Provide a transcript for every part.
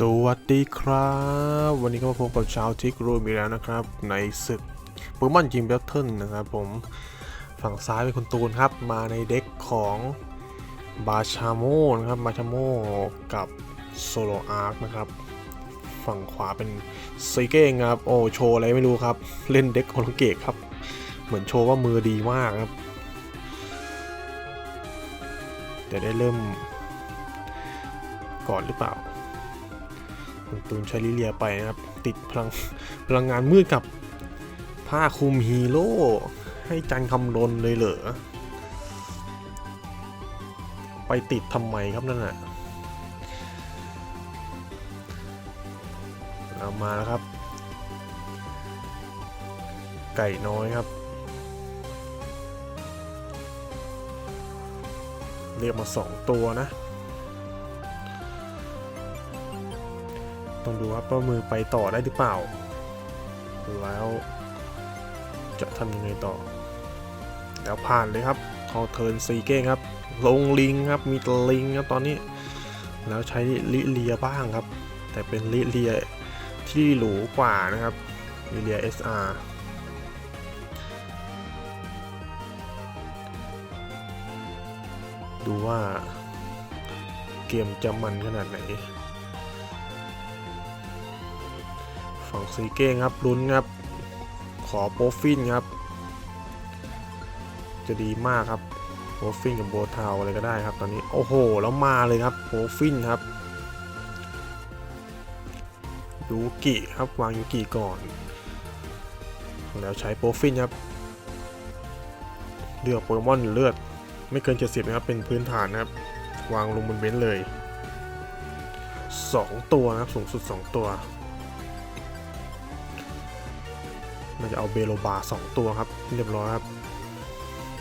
สวัสดีครับ วันนี้ก็มาพบกับชาวทิกรูมอีกแล้วนะครับ ในศึกโปเกมอนจิมเบลเทิลนะครับผมฝั่งซ้ายเป็นคุณตูนครับ มาในเด็กของบาชาโมนะครับบาชาโมกับโซโลอาร์คนะครับ ฝั่งขวาเป็นซีเก้งครับ โอ้โชว์อะไรไม่รู้ครับ เล่นเด็กโอลังเกตครับ เหมือนโชว์ว่ามือดีมากครับแต่ได้เริ่มก่อนหรือเปล่า คุณตูนช้ลิเลียไปนะครับ ติดพลังพลังงานมืดกับผ้าคลุมฮีโร่ให้จันคำรนเลยเหรอ ไปติดทำไมครับนั่นน่ะเรามาแล้วครับ ไก่น้อยครับ เรียกมาสองตัวนะ ต้องดูครับว่ามือไปต่อได้หรือเปล่า แล้วจะทำยังไงต่อ แล้วผ่านเลยครับเขาเทิร์นซีเก้งครับ ลงลิงครับ มีลิงครับตอนนี้ แล้วใช้ลิเลียบ้างครับ แต่เป็นลิเลียที่หรูกว่านะครับลิเลีย SR ดูว่าเกมจะมันขนาดไหน ฝั่งซีเก้งครับลุ้นครับ ขอโปรฟินครับ จะดีมากครับโปรฟินกับโบทาวอะไรก็ได้ครับตอนนี้โอ้โหแล้วมาเลยครับโปรฟินครับยูกิครับวางยูกิก่อน แล้วใช้โปรฟินครับเลือกโปเกมอนเลือดไม่เกิน 70 นะครับ เป็นพื้นฐานนะครับ วางลงบนเบนซ์เลย 2 ตัวนะครับ สูงสุด 2 ตัว น่าจะเอาเบโลบาสองตัวครับ เรียบร้อยครับ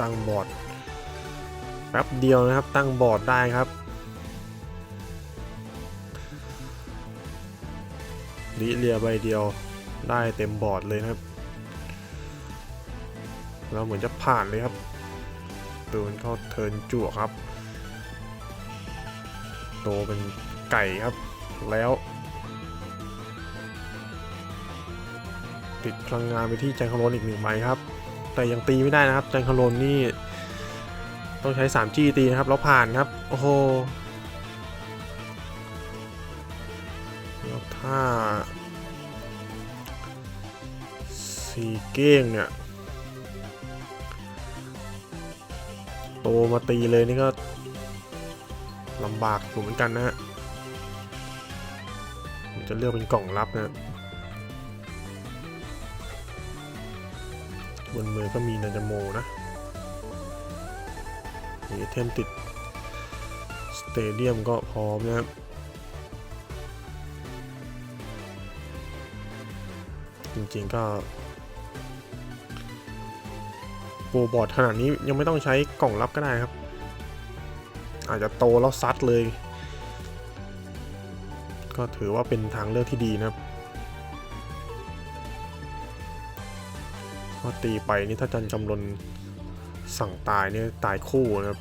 ตั้งบอร์ดแป๊บเดียวนะครับ ตั้งบอร์ดได้ครับ ลิเลียใบเดียวได้เต็มบอร์ดเลยนะครับแล้วเหมือนจะผ่านเลยครับตูนเข้าเทินจั่วครับ โตเป็นไก่ครับ แล้ว ติดพลังงานไปที่จันคารนอีกหนึ่งใบครับ แต่ยังตีไม่ได้นะครับจันคารนนี่ ต้องใช้ 3G ตีนะครับแล้วผ่านครับ โอ้โหแล้วถ้าสีเก้งเนี่ย โตมาตีเลยนี่ก็ลำบากอยู่เหมือนกันนะฮะจะเลือกเป็นกล่องลับนะ บนมือก็มีนาจโมนะมีเทมติด สเตเดียมก็พร้อมนะครับจริงๆก็โปรบอร์ดขนาดนี้ยังไม่ต้องใช้กล่องลับก็ได้ครับ อาจจะโตแล้วซัดเลย ก็ถือว่าเป็นทางเลือกที่ดีนะครับ ว่าตีไปนี่ถ้าจันจำลนสั่งตายเนี่ยตายคู่นะครับ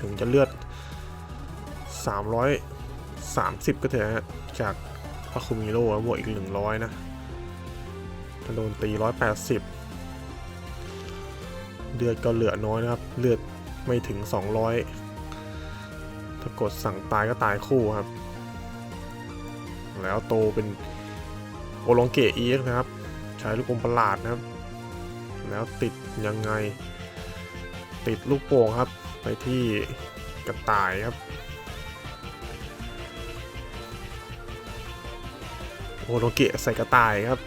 ถึงจะเลือด 330 ก็เถอะฮะ จากพาคุมิโร่บวกอีก 100 นะถ้าโดนตี 180 เลือดก็เหลือน้อยนะครับ เลือดไม่ถึง 200 ถ้ากดสั่งตายก็ตายคู่ครับ แล้วโตเป็นโอลองเกอีนะครับ ช้ลูกอมประหลาดนะครับ แล้วติดยังไง ติดลูกโป่งครับ ไปที่กระต่ายครับโอโรเกะใส่กระต่ายครับ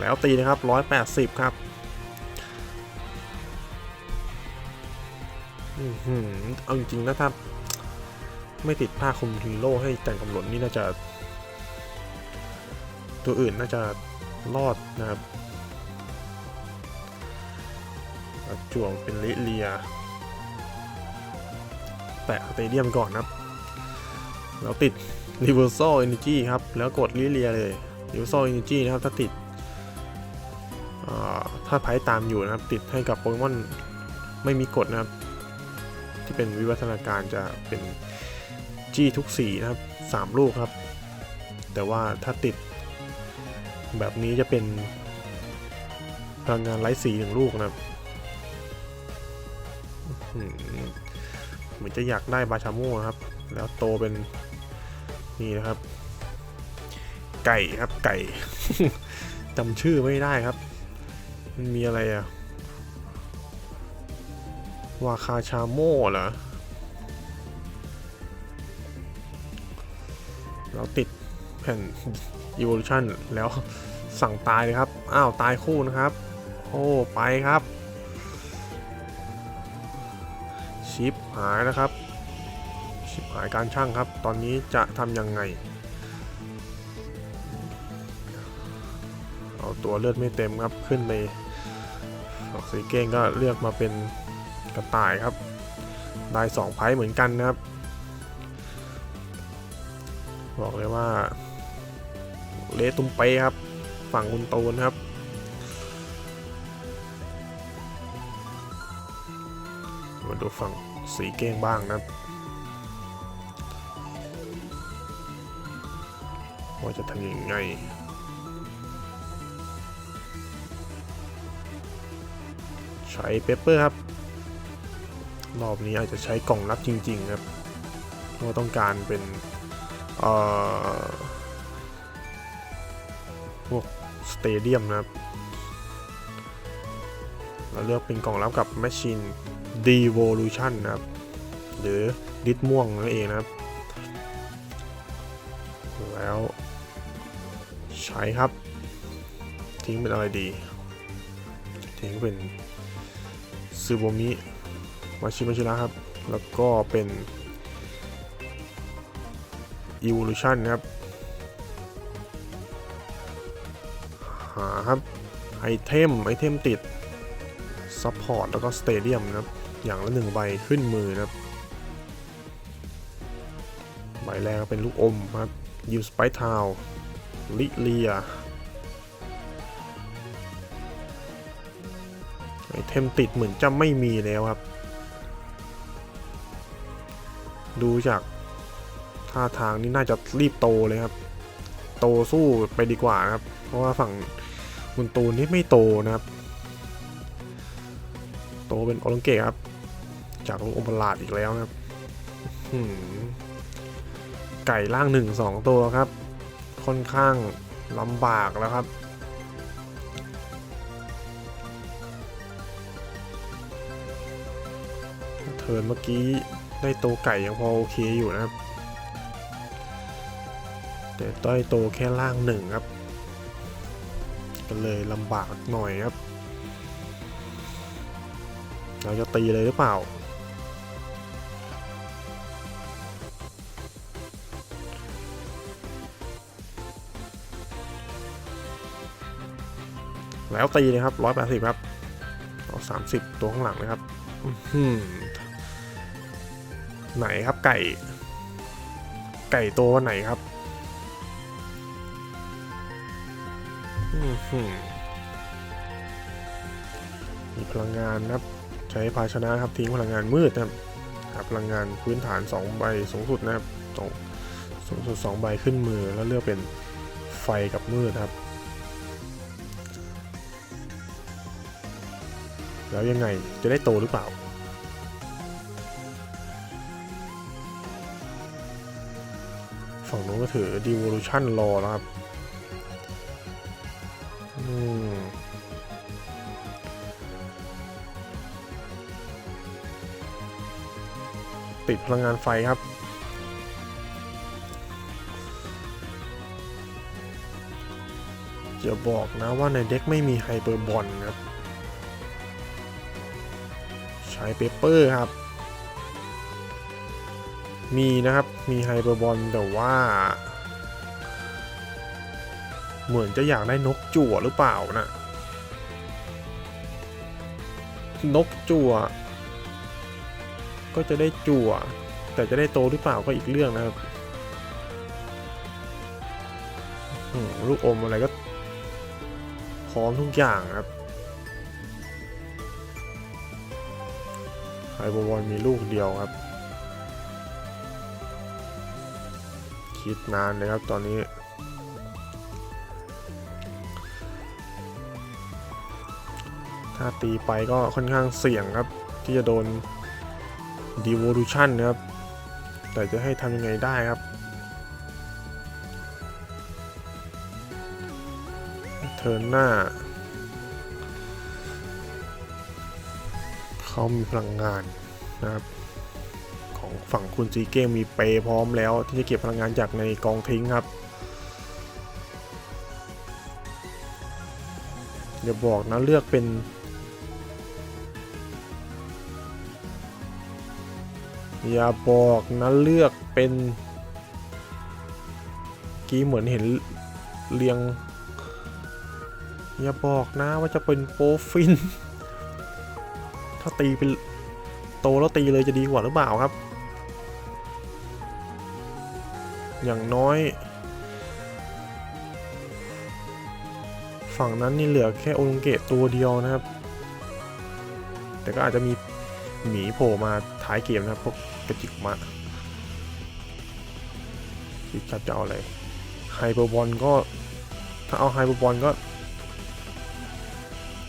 แล้วตีนะครับ 180 ครับอือหือเอาจริงๆนะครับไม่ติดผ้าคลุมฮีโร่ให้แต่งกำหนดนี่น่าจะ ตัวอื่นน่าจะ รอดนะครับจ่วงเป็นลิเลียแตะสเตเดียมก่อนนะครับ แล้วติด Reversal Energy ครับ แล้วกดลิเลียเลย Reversal Energy นะครับ ถ้าติด ถ้าไพ่ตามอยู่นะครับ ติดให้กับโปเกมอนไม่มีกฎนะครับ ที่เป็นวิวัฒนาการจะเป็นจี้ทุกสีนะครับสามลูกครับ แต่ว่าถ้าติด แบบนี้จะเป็นพลังงานไร้สีหนึ่งลูกนะครับเหมือนจะอยากได้บาชาโม่นะครับ แล้วโตเป็นนี่นะครับ ไก่ครับไก่จำชื่อไม่ได้ครับ มันมีอะไรอะวาคาชาโม่เหรอเราติดแผ่น evolution แล้วสั่งตายเลยครับ อ้าว ตายคู่นะครับ โอ้ ไปครับ ชิปหายนะครับ ชิปหายการช่างครับ ตอนนี้จะทำยังไง เอาตัวเลือดไม่เต็มครับ ขึ้นไปฝั่งสีเก้งก็เลือกมาเป็นกระต่ายครับ ได้สองไพ่เหมือนกันนะครับ บอกเลยว่า เลตุมเปครับ ฝั่งคุณตูนครับ มาดูฝั่งสีเก้งบ้างนะว่าจะทำยังไงใช้เปเปอร์ครับ รอบนี้อาจจะใช้กล่องลับจริง ๆ ครับเพราะต้องการเป็น เอ่อ สเตเดียมนะครับ เราเลือกเป็นกล่องลับกับ Machine Devolution นะครับ หรือดิสม่วงนั่นเองนะครับ แล้วใช้ครับ ทิ้งเป็นอะไรดี ทิ้งเป็นซูโบมิมาชิมาชิระครับ แล้วก็เป็น Evolution นะครับ หาครับไอเทมไอเทมติดซัพพอร์ตแล้วก็สเตเดียมนะครับ อย่างละหนึ่งใบขึ้นมือนะครับ ใบแรกเป็นลูกอมครับยูสไปทาวลิเลียไอเทมติดเหมือนจะไม่มีแล้วครับ ดูจากท่าทางนี่น่าจะรีบโตเลยครับ โตสู้ไปดีกว่าครับ เพราะว่าฝั่ง คุณตูนนี่ไม่โตนะครับ โตเป็นโอลังเกะครับ จากลูกอมประหลาดอีกแล้วนะครับไก่ล่างหนึ่งสองตัวครับ ค่อนข้างลำบากแล้วครับเทินเมื่อกี้ได้โตไก่ยังพอโอเคอยู่นะครับ แต่ต้อยโตแค่ล่างหนึ่งครับ ก็เลยลำบากหน่อยครับ เราจะตีเลยหรือเปล่า แล้วตีเลยครับร้อยแปดสิบครับเอาสามสิบตัวข้างหลังนะครับไหนครับไก่ ไก่ตัวไหนครับ มีพลังงานนะครับ ใช้ภาชนะครับทิ้งพลังงานมืดนะครับพลังงานพื้นฐาน 2 ใบสูงสุดนะครับสองสูงสุด 2 ใบขึ้นมือแล้วเลือกเป็นไฟกับมืดครับ แล้วยังไงจะได้โตหรือเปล่าฝั่งนู้นก็ถือ devolution รอแล้วครับ ติดพลังงานไฟครับ จะบอกนะว่าในเด็กไม่มีไฮเปอร์บอลครับ ใช้เปเปอร์ครับ มีนะครับมีไฮเปอร์บอลแต่ว่า เหมือนจะอยากได้นกจั่วหรือเปล่านะนกจั่ว ก็จะได้จั่ว แต่จะได้โตหรือเปล่าก็อีกเรื่องนะครับลูกอมอะไรก็ พร้อมทุกอย่างครับไฮโบวอนมีลูกเดียวครับ คิดนานเลยครับตอนนี้ถ้าตีไปก็ค่อนข้างเสี่ยงครับ ที่จะโดน devolution นะครับ แต่จะให้ทำยังไงได้ครับเทิร์นหน้า เขามีพลังงานนะครับ ของฝั่งคุณซีเก้มีเปย์พร้อมแล้ว ที่จะเก็บพลังงานจากในกองทิ้งครับเดี๋ยวบอกนะเลือกเป็น อย่าบอกนะเลือกเป็นกี้เหมือนเห็นเรียง อย่าบอกนะว่าจะเป็นโปรฟิน ถ้าตีเป็นโตแล้วตีเลยจะดีกว่าหรือเปล่าครับ อย่างน้อย ฝั่งนั้นนี่เหลือแค่โอลงเกตตัวเดียวนะครับ แต่ก็อาจจะมีหมีโผล่มาท้ายเกมนะครับพวก กระจิกมาคิดชัดจะเอาอะไรไฮเปอร์บอลก็ ถ้าเอาไฮเปอร์บอลก็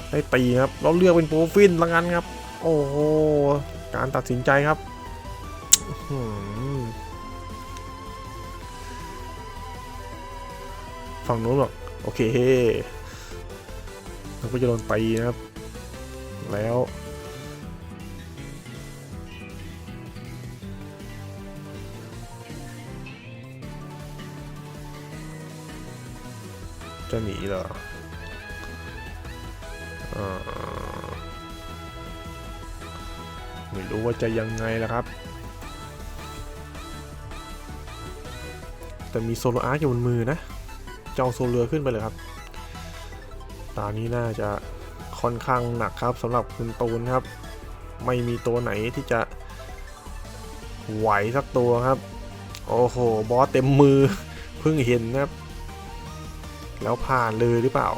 ได้ตีครับ เราเลือกเป็นโปรฟินละกันครับ โอ้โห การตัดสินใจครับฝั่งนู้นบอกโอเคเราก็จะโดนตีนะครับ แล้ว จะหนีเหรออ่าไม่รู้ว่าจะยังไงล่ะครับ แต่มีโซโลอาร์อยู่บนมือนะจะเอาโซเรือขึ้นไปเลยครับตอนนี้น่าจะค่อนข้างหนักครับสำหรับคุณตูนครับ ไม่มีตัวไหนที่จะไหวสักตัวครับ โอ้โห บอสเต็มมือ เพิ่งเห็นนะครับ แล้วผ่านเลยหรือเปล่า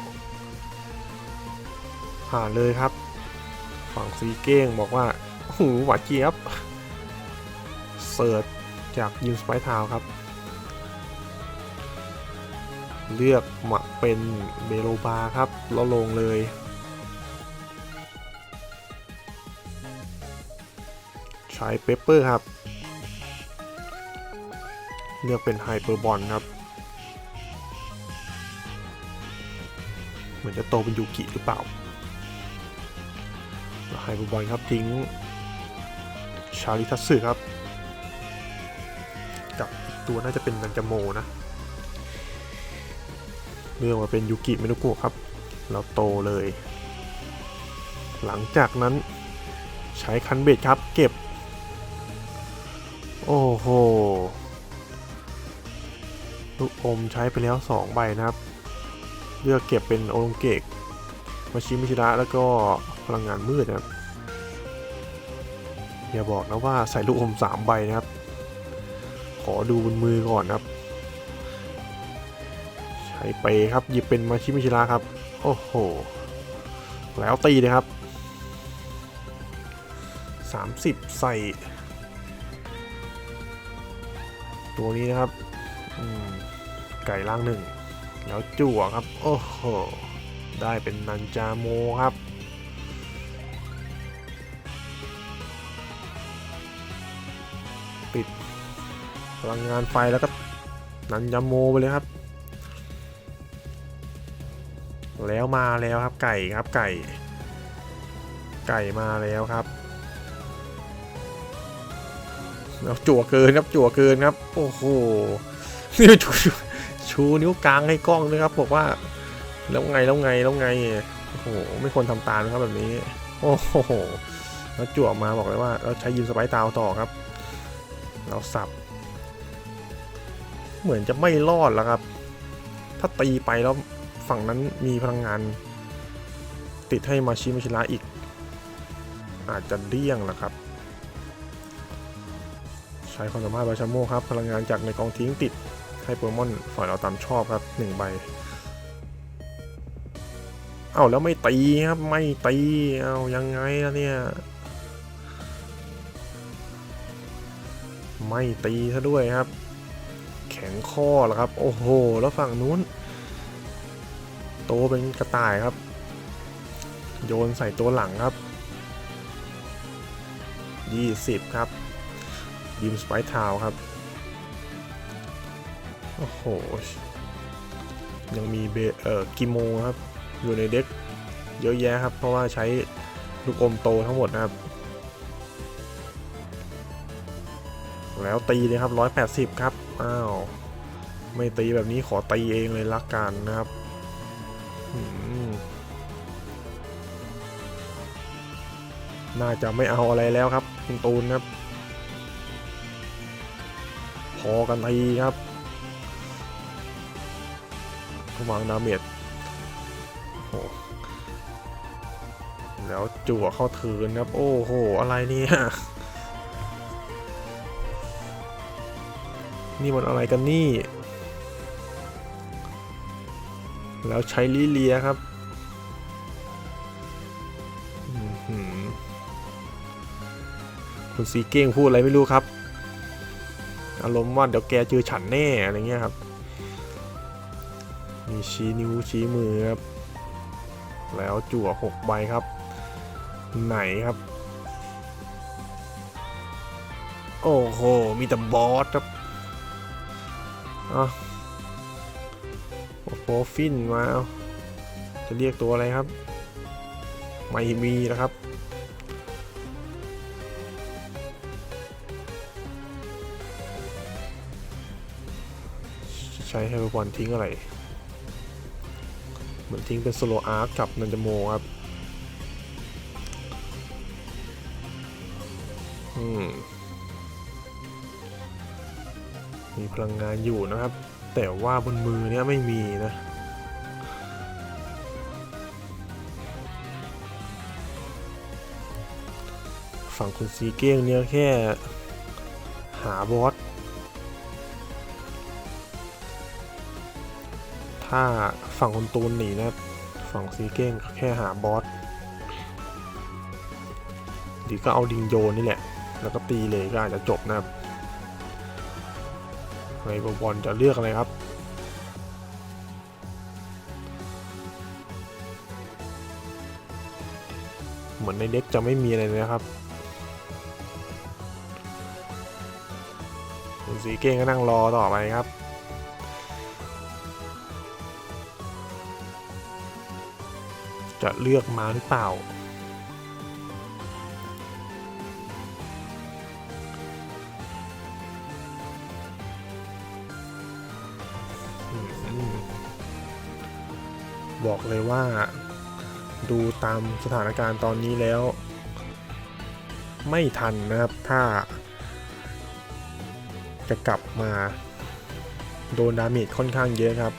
ผ่านเลยครับ ฝั่งซีเก้งบอกว่าโอ้โหหวาดเจี๊ยบเสิร์ชจากยิมสไปทาวครับ เลือกมาเป็นเบโลบาครับ แล้วลงเลยใช้เปเปอร์ครับ เลือกเป็นไฮเปอร์บอลครับ เหมือนจะโตเป็นยูกิหรือเปล่าไฮเปอร์บอลครับทิ้ง ชาริทัตสึครับ กับอีกตัวน่าจะเป็นนันจโมนะเลือกมาเป็นยูกิเมนุกะครับแล้วโตเลย หลังจากนั้นใช้คันเบ็ดครับ เก็บ โอ้โห ลูกอมใช้ไปแล้ว 2 ใบนะครับ เลือกเก็บเป็นโอลงเกกมาชิมิชิระแล้วก็พลังงานมืดนะครับอย่าบอกนะว่าใส่ลูกอม3ใบนะครับ ขอดูบนมือก่อนนะครับ ใช้ไปครับหยิบเป็นมาชิมิชิระครับ โอ้โห แล้วตีเลยครับ 30 ใส่ ตัวนี้นะครับไก่ล่างหนึ่ง แล้วจั่วครับ โอ้โห ได้เป็นนันจาโมครับ ปิดพลังงานไฟแล้วก็นันจาโมไปเลยครับ แล้วมาแล้วครับไก่ครับไก่ ไก่มาแล้วครับแล้วจั่วเกินครับจั่วเกินครับ โอ้โหนี่ชูชู ชูนิ้วกลางให้กล้องด้วยครับบอกว่าแล้วไงแล้วไงแล้วไงโอ้โหไม่ควรทำตามนะครับแบบนี้ โอ้โหแล้วจั่วมาบอกเลยว่าเราใช้ยิมสไปตาวต่อครับ เราสับ เหมือนจะไม่รอดแล้วครับ ถ้าตีไปแล้วฝั่งนั้นมีพลังงาน ติดให้มาชิมชิระอีก อาจจะเดี่ยงแหละครับ ใช้ความสามารถบาชาโมครับ พลังงานจากในกองทิ้งติด ให้โปเกมอนฝ่ายเราตามชอบครับหนึ่งใบเอาแล้วไม่ตีครับไม่ตีเอายังไงล่ะเนี่ย ไม่ตีซะด้วยครับ แข็งข้อแล้วครับ โอ้โห แล้วฝั่งนู้น โตเป็นกระต่ายครับ โยนใส่ตัวหลังครับ 20 ครับ ยิมสไปทาวครับ โอ้โห ยังมีเบเอ่อกิโมครับ อยู่ในเด็กเยอะแยะครับ เพราะว่าใช้ลูกอมโตทั้งหมดนะครับ แล้วตีเลยครับ 180 ครับ อ้าว ไม่ตีแบบนี้ขอตีเองเลยละกันนะครับน่าจะไม่เอาอะไรแล้วครับ คุณตูนครับ พอกันทีครับ วางดาเมจโอ้โหแล้วจั่วเข้าถืนครับ โอ้โห อะไรเนี่ย นี่มันอะไรกันนี่ แล้วใช้ลิเลียครับหือคุณซีเก้งพูดอะไรไม่รู้ครับ อารมณ์ว่าเดี๋ยวแกเจอฉันแน่ อะไรเงี้ยครับ มีชี้นิ้วชี้มือครับ แล้วจั่วหกใบครับ ไหนครับ โอ้โห มีแต่บอสครับอะโอ้โหฟินมาเอาจะเรียกตัวอะไรครับ ไม่มีนะครับใช้ให้บอลทิ้งอะไร เหมือนทิ้งเป็นโซโลอาร์กับนันจโมครับ อืม มีพลังงานอยู่นะครับ แต่ว่าบนมือเนี่ยไม่มีนะฝั่งคุณซีเก้งเนี่ยแค่หาบอส ถ้าฝั่งคนตูนหนีนะฝั่งซีเก้งแค่หาบอสดีก็เอาดิงโยนนี่แหละ แล้วก็ตีเลยก็อาจจะจบนะครับในบอลจะเลือกอะไรครับ เหมือนในเด็กจะไม่มีอะไรเลยนะครับคุณสีเก้งก็นั่งรอต่อไปครับ จะเลือกมาหรือเปล่า บอกเลยว่าดูตามสถานการณ์ตอนนี้แล้ว ไม่ทันนะครับถ้า จะกลับมาโดนดาเมจค่อนข้างเยอะครับ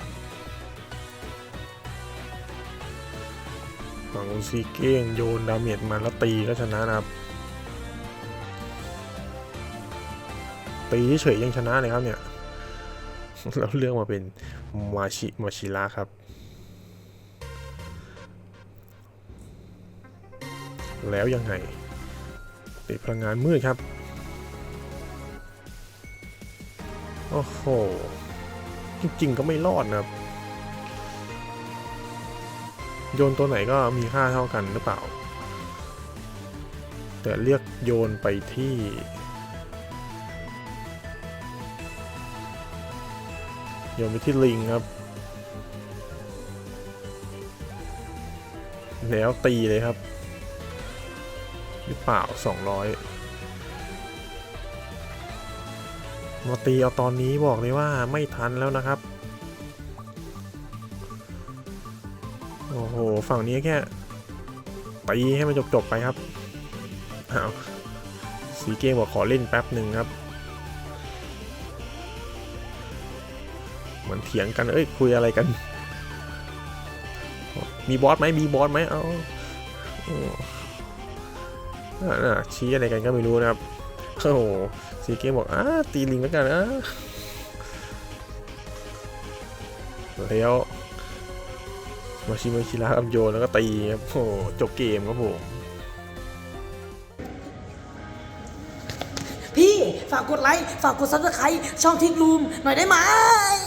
ฝั่งของซีเก้งโยนดาเมจมาแล้วตีก็ชนะนะครับ ตีเฉยยังชนะเลยครับเนี่ยแล้วเลือกมาเป็นมาชิมาชิระครับ แล้วยังไงติดพลังงานมืดครับ โอ้โห จริงๆก็ไม่รอดนะครับ โยนตัวไหนก็มีค่าเท่ากันหรือเปล่า แต่เรียกโยนไปที่โยนไปที่ลิงครับ แล้วตีเลยครับ หรือเปล่า 200 มาตีเอาตอนนี้บอกเลยว่าไม่ทันแล้วนะครับ ฝั่งนี้แค่ตีให้มันจบๆไปครับอ้าสีเกมบอกขอเล่นแป๊บหนึ่งครับ เหมือนเถียงกัน เอ้ยคุยอะไรกัน มีบอสไหมมีบอสไหมเอาชี้อะไรกันก็ไม่รู้นะครับ โอ้โหสีเกมบอกอ่าตีลิงแล้วกันอะแล้ว มาชิมาชิระอัมโยนแล้วก็ตีครับโอ้โหจบเกมครับผมพี่ฝากกดไลค์ ฝากกดซับสไครต์ช่องทิกลูมหน่อยได้ไหม